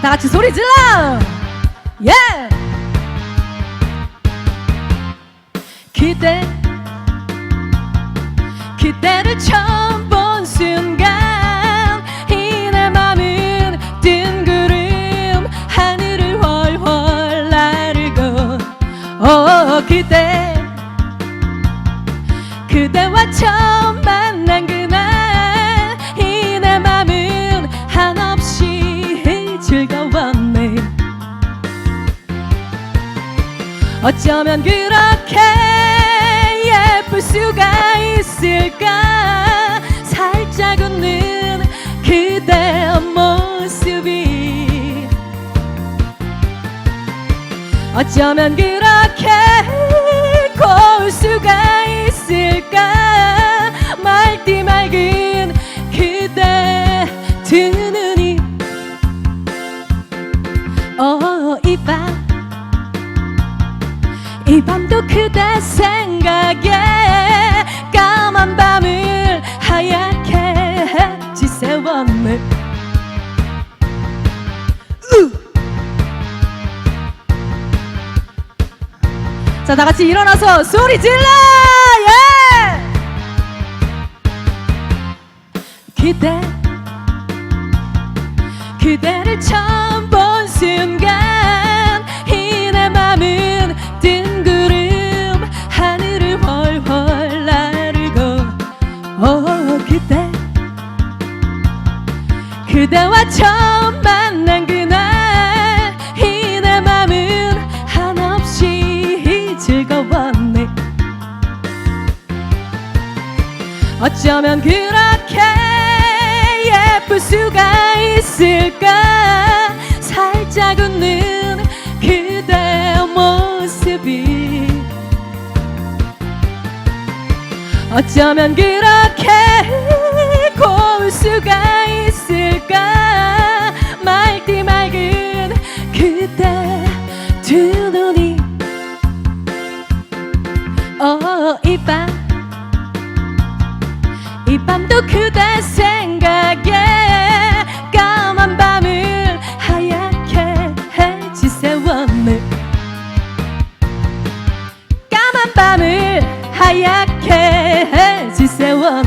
다 같이 소리 질러! 예! 그대, 그대를 처음 본 순간 이 내 맘은 뜬 구름 하늘을 훨훨 나르고 오 그대 그대와 처음 만 어쩌면 그렇게 예쁠 수가 있을까? 살짝 웃는 그대 모습이. 어쩌면 그렇게 고울 수가 있을까? 맑디 맑은 그대 두 이 밤도 그대 생각에 까만 밤을 하얗게 지새웠네 으! 자, 다 같이 일어나서 소리 질러! 예! 그대, 그대를 처음 본 순간 처음 만난 그날 이 내 맘은 한없이 즐거웠네. 어쩌면 그렇게 예쁠 수가 있을까? 살짝 웃는 그대 모습이. 어쩌면 그렇게 고울 수가 있을까 이 밤 이 밤도 그대 생각에 까만 밤을 하얗게 지새웠네. 까만 밤을 하얗게 지새웠네